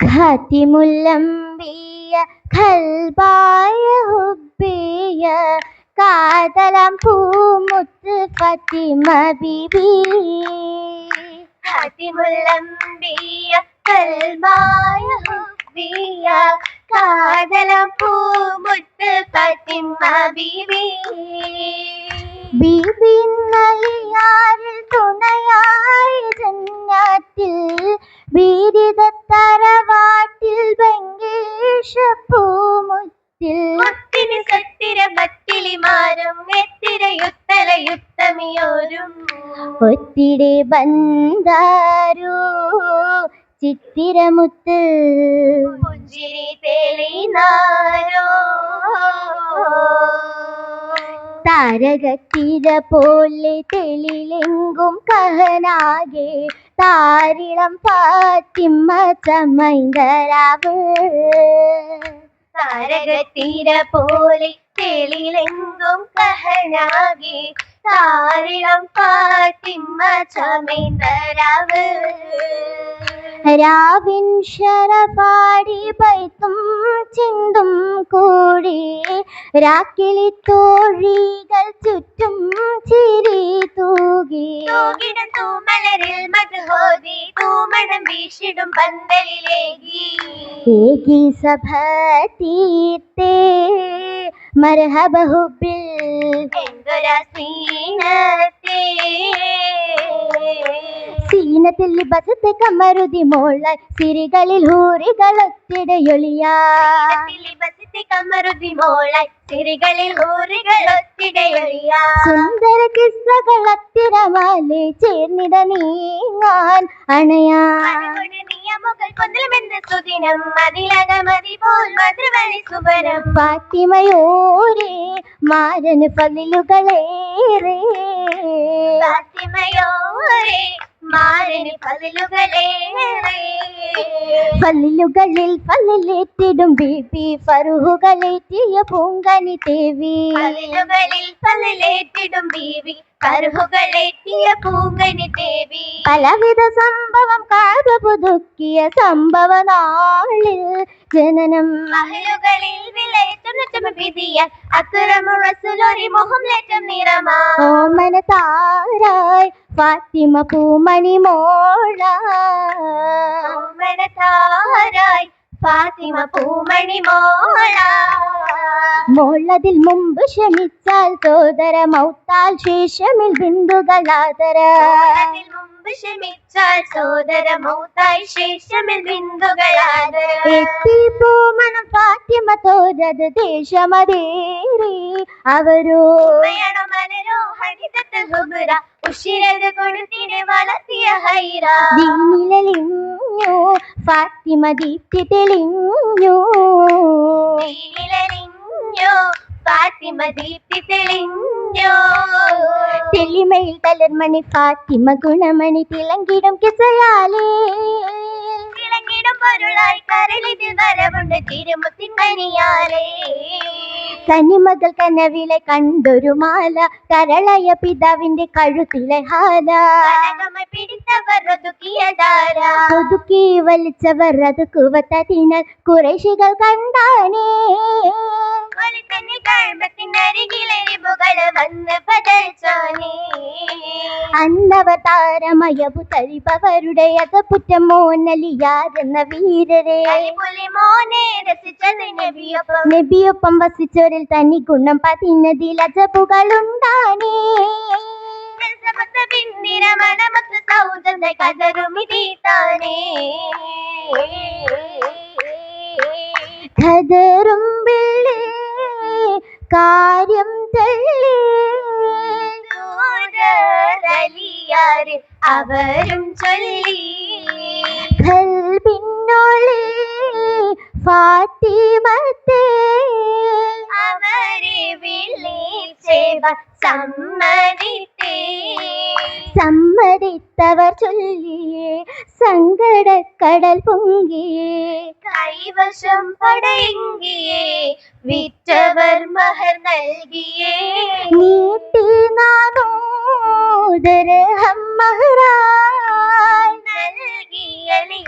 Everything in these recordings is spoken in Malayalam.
ഖാത്തിമുല്ലംബിയ ഖൽബായ ഹുബ്ബിയ കാതലം പൂമുത്ത് ഫത്തിമ ബിബി. ഖാത്തിമുല്ലംബിയ കൽബായ ഹുബിയ കാതലം പൂമുത്ത് ഫത്തിമ ബിബി. ബിബി നലിയാരിൽ തുണയായി ജന്നാത്തിൽ ബീരിത തറവാട്ടിൽ ബംഗീഷ പൂമുത്തിൽ മുത്തിന് സത്തിര ഭക്തിലിമാരും എത്തിരയുത്തലയുത്തമിയോരും. ഒത്തിരി ബന്ധാരു ചിത്തിരമുത്ത്. പുഞ്ചിരി തെളിനാരോ താരകത്തിര പോലെ തെളിലെങ്കും കഹനാകെ. താരിളം പാത്തിമ്മ ചമൈന്തരാവ് താരകത്തിര പോലെ തെളിലെങ്കും കഹനാകെ. താരിളം പാറ്റിമ്മ ചമൈന്തരാവ് രാവിൻ ശരപാടി പൈത്തും ചിന്തും കൂടി രാക്കിളി തോഴികൾ ചുറ്റും ചിരി തൂകി. തൂകിടും തൂമലരിൽ മധുഹോതി തൂമണം വീശിടും പന്തലിലേകി. ഏകി സഭ തീർത്തേ മർഹബ ഹുബിൽ എന്തൊരസീനത്തെ സീനത്തിൽ ബസത്ത് കമരുതി മോളായി. സിരികളിൽ ഹൂറികളൊത്തിടയൊളിയാ ബസിത്തി കമറുതി മോളായി. സിരികളിൽ ഊറുകളൊത്തിടയൊഴിയാ സുന്ദര കിസ്സകൾ അത്തിരമാലെ ചേർന്നിട നീങ്ങാൻ അണയാ. ഫാത്തിമയോരേ മാരന് പതിലുകളേറെ ഫാത്തിമയോരെ മാറിന് പതിലുകളേറെ പല്ലുകളിൽ പല്ലിലേറ്റിടും ബീബി ഫറുഹുകളേറ്റിയ പൂങ്കനി തേവി പതിലുകളിൽ പതിലേറ്റിടും ബീവി കരുഹുകളേറ്റിയ പൂങ്കനി ദേവി. പലവിധ സംഭവം കാത പുതുക്കിയ സംഭവ നാളിൽ ജനനം. മഹലുകളിൽ വിലയേറ്റം നറ്റം വിധിയ അക്രമ റസുലൊരി മുഖം ലേറ്റം നിറമാ. ഓമന താരായി ഫാത്തിമ പൂമണി മോള. ഓമനതാരായി ഫാത്തിമ പൂമണി മോള. മോളതിൽ മുമ്പ് ക്ഷമിച്ചാൽ സോദര മൗത്താൽ ശേഷമിൽ ബിന്ദുകളാതര അതിൽ മുമ്പ് ക്ഷമിച്ചാൽ സോദര മൗത്തായി ശേഷമിൽ ബിന്ദുകളാണ് എത്തി പൂമണം ഫാത്തിമ തോരത് ദേശമതേറി. അവരോ ഉമ്മയണ മനരോ ഹരിതത്ത് ഹുബുര. ഉഷിരത് കൊടുത്തിനെ വളർത്തിയ ഹൈറ. ദീനിലലിഞ്ഞു ഫാത്തിമ ദീപ്തി തെളിഞ്ഞു നീലിലലിഞ്ഞോ ഫാത്തിമ ദീപ്തി തെളിഞ്ഞോ? തെളിമയിൽ തലർമണി ഫാത്തിമ ഗുണമണി തിളങ്കിടും കിസയാലേ. പൊരുളായി കരളിതിൽ വരവുണ്ട് തിരുമുത്തിൻ മണിയാലേ കനിമകൾ കനവിലെ കണ്ടൊരു മാല കരളയ പിതാവിന്റെ കഴുത്തിലെ ഹാല. ഒതുക്കിയതാരാ ഒതുക്കി വലിച്ചവർ അത് കുവത്തതിനാൽ കുറേശികൾ കണ്ടാനേ അന്നവതാരമയവു തരിപ്പവരുടെ അകപ്പുറ്റം മോനലിയാരെന്ന വീരരെ നബിയൊപ്പം. വസിച്ചവരിൽ തനി ഗുണം പതിനതിൽ അജബുകളുണ്ടാനേ മണമത്ത് സൗജന്യ കതറുമിതീത്താനേ ഖദറും പിള്ളേ കാര്യം അവരും ചൊല്ലി. ഫാത്തിമത്തെ അവരെ വിളിച്ചേവ സമ്മതിത്തേ. സമ്മതിത്തവർ ചൊല്ലിയേ സങ്കടക്കടൽ പൊങ്കിയേ. കൈവശം പടയെങ്കിയേ വിറ്റവർ മഹർ നൽകിയേ. നീട്ടി നാനോദരഹം മഹറായി നൽകിയലിയാരെന്ന്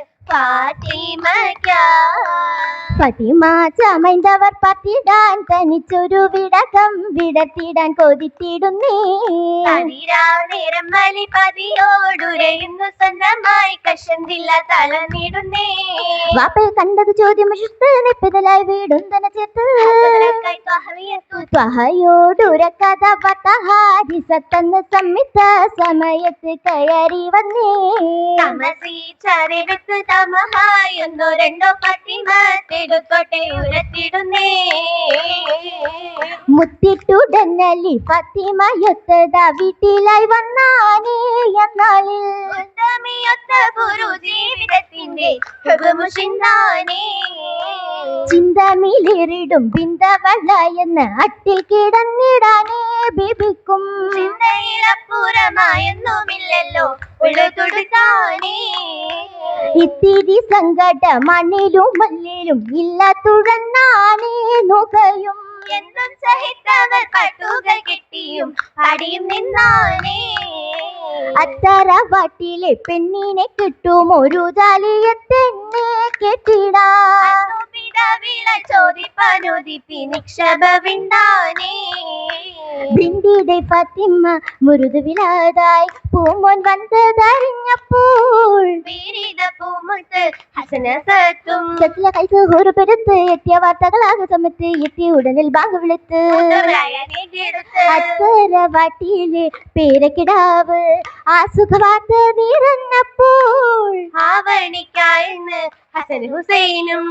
പാ Party yeah. ചമൈന്തവർ പത്തിടാൻ തനിച്ചൊരു വിടകം വിടത്തിടാൻ കൊതിത്തിടുന്നേ. നേരം വലി പതിയോടുരയുന്നു സ്വന്തമായി കഷന്തില്ല തളർന്നിടുന്നേ. വാപ്പയെ കണ്ടത് ചോദ്യം നിപ്പിതലായി വീടും തന്നെ ഹസരക്കായി ത്വഹവിയത്തു ത്വഹയോടുരക്കഥ പത്തഹാരിസത്തെന്ന് സംമിത്ത സമയത്ത് കയറി വന്നേ. തമസി ചരിവിത്ത് തമഹായൊന്നോ രണ്ടോ രണ്ടോ ഉരത്തിടുന്നേ. മുത്തിട്ടുടനലി ഫത്തിമയൊത്തത വീട്ടിലായി വന്നാനേ എന്നാളിൽ. ഉത്തമിയൊത്ത ഗുരു ജീവിതത്തിന്റെ ചിന്തമിലിരിടും ബിന്ദവള എന്ന് അട്ടിൽ കിടന്നിടാനേ ബിബിക്കും. ചിന്തയിലപ്പുറമായൊന്നുമില്ലല്ലോ. ഇത്തിരി സങ്കട മണ്ണിലും മല്ലിലും ഇല്ല തുഴന്നാനേ നുകയും എന്നും സഹിത്തവർ പട്ടുകൾ കിട്ടിയും അടിയും നിന്നാനേ അത്തറ വാട്ടിലെ പെണ്ണിനെ കിട്ടും ഒരു ജാലിയത്തെന്നെ കെട്ടിടാ പിടവിള ചോദിപ്പനുദിപ്പി നിക്ഷേപവിണ്ടാനേ ബിന്ദിയുടെ ഫത്തിമ മുരുതുവിലാതായി പൂമോൻ വന്നതറിഞ്ഞപ്പോൾ വീരിത പൂമുത്ത് ഹസനസത്തും ചെത്തില കൈസ് ഒരു പെരുത്ത് എത്തിയ വാർത്തകളാകെ സമയത്ത് എത്തിയ ഉടനിൽ ബാങ്ക് വിളിത്ത് അത്തര വാട്ടിയിലെ പേരക്കിടാവ് ആ സുഖവാർത്ത നിറഞ്ഞപ്പോൾ ആവണിക്കായെന്ന് ഹസൻ ഹുസൈനും.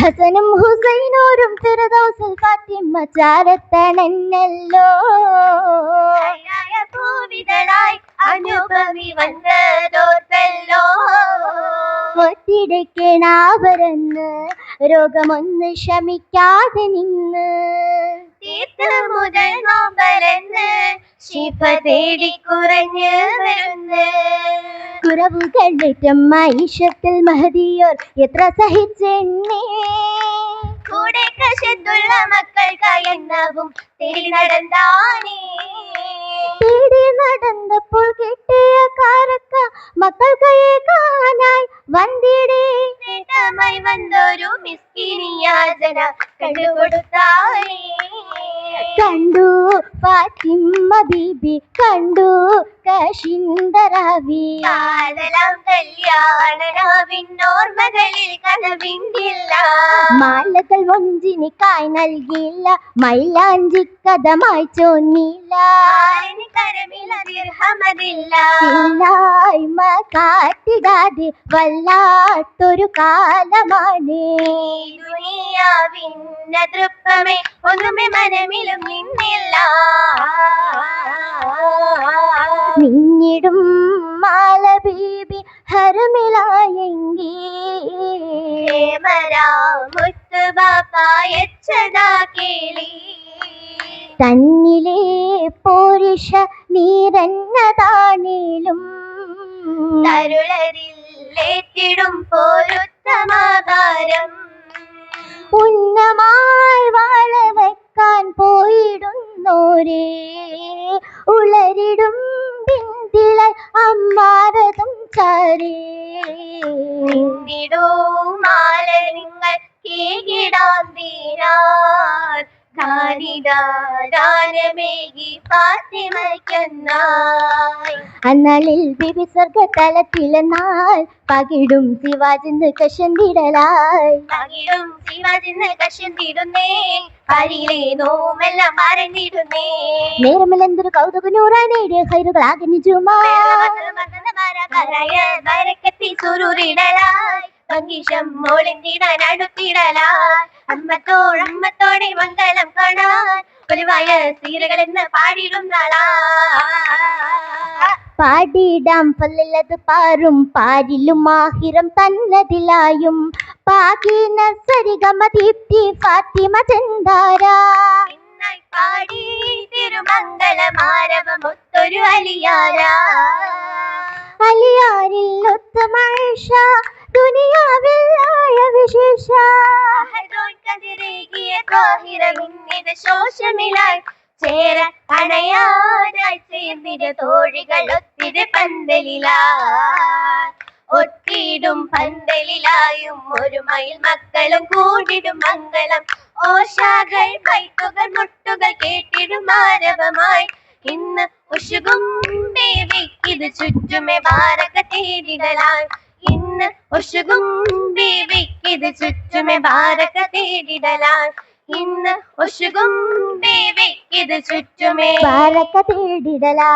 ഹസനും ഹുസൈനോരും ഫിറദൗസിൽ ഫാത്തിമ ചാരത്തണന്നല്ലോ പൂവിതളായി അനുഭവി വന്നതോർത്തല്ലോ. ഒത്തിടയ്ക്കണാവരെന്ന് രോഗമൊന്ന് ശമിക്കാതെ നിന്ന്. തീർത്ത മുതൽ ശിഫ തേടി കുറഞ്ഞു വരുന്നു. കുറവുകളേറ്റം മൈഷത്തിൽ മഹതിയോർ. എത്ര സഹിച്ചെന്നേ കൂടെ കശത്തുള്ള മക്കൾക്കായി കയന്നാവും തേടി നടന്നാനേ തേടി നടന്നപ്പോൾ കിട്ടിയ കാരക്ക മക്കൾ മക്കൾക്കയെ കാണായി വന്തിടേ. നേട്ടമായി വന്നൊരു മിസ്കിനിയാചന കണ്ടുകൊടുത്താനേ. കണ്ടു ഫാത്തിമ ബീബി കണ്ടു കശിന്തരാവി കാലലാം കല്യാണരാവിന്നോർമകളിൽ കനവിണ്ടില്ല മാലകൾ ഒഞ്ചിനിക്കായി നൽകിയില്ല മൈലാഞ്ചി കഥമായി ചോന്നില്ല. ഇല്ലായ്മ കാട്ടിടാതെ വല്ലാത്തൊരു കാലമാണ്. ദുനിയാവിന്ന തൃപ്പമേ ഒന്നുമേ മനമിലും നിന്നില്ല. നിന്നിടും മാല ബീബി ഹരമിലായെങ്കി മുത്തുബാപ്പായച്ചതാ കേളി. തന്നിലെ പോരിഷ നീരന്നതാണേലും. തരുളരില്ലേറ്റിടും പോരുത്തമാകാരം ഉന്നമായി ചാരേ മാല നിങ്ങൾ കീകിടാൻ തീരാൻ അന്നാളിൽ ബിബി സ്വർഗ തലത്തിലെന്നാൽ പകിടും ശിവാജിന്ന് കശന്തിടലായി. പകിടും ശിവാജിന്ന് കശന്തിടുന്നേ പരിയിലെ നോമെല്ലാം മറന്നിടുന്നേ നേരമില്ലെന്തൊരു കൗതുക ഹൈറുകൾ ആഗ്രഹിച്ചു നിജുമാ. ബരക്കത്തി സുരുരിടലായി. പങ്കിഷം മോളിന്തിടാൻ അടുത്തിടലായി. അമ്മത്തോടമ്മത്തോടെ മംഗളം കാണാൻ ഒലിവായ സീരകളെന്ന് പാടിടും നാളാ പാടിയിടാം പല്ലത് പാറും പാരിലും ആഹിരം തന്നതിലായും. പാകിന സരിഗമ ദീപ്തി ഫാത്തിമ ചന്ദാര പാടി തിരുമംഗളമാരവമൊത്തൊരു അലിയാരാ. അലിയാരിൽ ഒത്തുമഴ ദുനിയാവിൽ ആയ വിശേഷ കതിരേകിയ കാഹിരമിന്നിത് ശോഷമിലായി. ചേര അണയാനായി ചേർന്നിര തോഴികൾ ഒത്തിരി പന്തലിലാ ഒത്തിടും പന്തലിലായും ഒരു മയിൽ മക്കളും കൂടിടും മംഗളം ഓശാകൾ ബൈത്തുകൾ മുട്ടുകൾ കേട്ടിടും ആരവമായി ഇന്ന് ഉഷുകും ദേവിക്കിത് ചുറ്റുമേ ബാരക തേടിടലായി ഇന്ന് ഉഷുകും ദേവിക്കിത് ചുറ്റുമേ ബാരക തേടിടലായി ഇന്ന് ഉഷുകും ദേവിക്കിത് ചുറ്റുമേ ബാരക തേടിടലാ